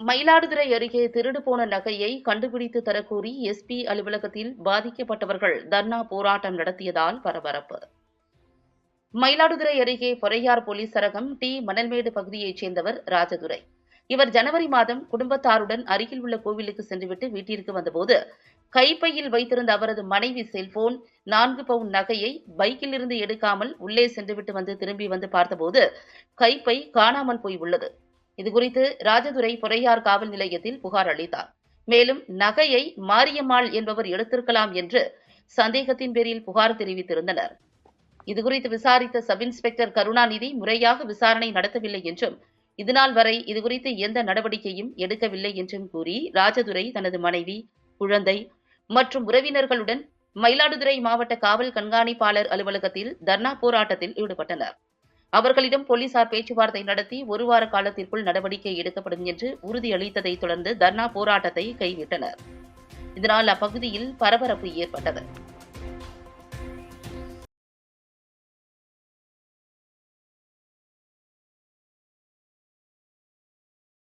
மயிலாடுதுறை அருகே திருடு போன நகையை கண்டுபிடித்து தரக்கோரி எஸ்பி அலுவலகத்தில் பாதிக்கப்பட்டவர்கள் தர்ணா போராட்டம் நடத்தியதால் பரபரப்பு. மயிலாடுதுறை அருகே பொறையார் போலீஸ் சரகம் டி. மணல்மேடு பகுதியைச் சேர்ந்தவர் ராஜதுரை. இவர் ஜனவரி மாதம் குடும்பத்தாருடன் அருகில் உள்ள கோவிலுக்கு சென்றுவிட்டு வீட்டிற்கு வந்தபோது கைப்பையில் வைத்திருந்த அவரது மனைவி செல்போன் நான்கு பவுன் நகையை பைக்கில் இருந்து எடுக்காமல் உள்ளே சென்றுவிட்டு வந்து திரும்பி வந்து பார்த்தபோது கைப்பை காணாமல் போய் உள்ளது. இதுகுறித்து ராஜதுரை பொறையார் காவல் நிலையத்தில் புகார் அளித்தார். மேலும் நகையை மாரியம்மாள் என்பவர் எடுத்திருக்கலாம் என்று சந்தேகத்தின் பேரில் புகார் தெரிவித்திருந்தனர். இதுகுறித்து விசாரித்த சப் இன்ஸ்பெக்டர் கருணாநிதி முறையாக விசாரணை நடத்தவில்லை என்றும் இதுநாள் வரை இதுகுறித்து எந்த நடவடிக்கையும் எடுக்கவில்லை என்றும் கூறி ராஜதுரை தனது மனைவி குழந்தை மற்றும் உறவினர்களுடன் மயிலாடுதுறை மாவட்ட காவல் கண்காணிப்பாளர் அலுவலகத்தில் தர்ணா போராட்டத்தில் ஈடுபட்டனர். அவர்களிடம் போலீசார் பேச்சுவார்த்தை நடத்தி ஒரு வார காலத்திற்குள் நடவடிக்கை எடுக்கப்படும் என்று உறுதியளித்ததைத் தொடர்ந்து தர்ணா போராட்டத்தை கைவிட்டனர். இதனால் அப்பகுதியில் பரபரப்பு ஏற்பட்டது.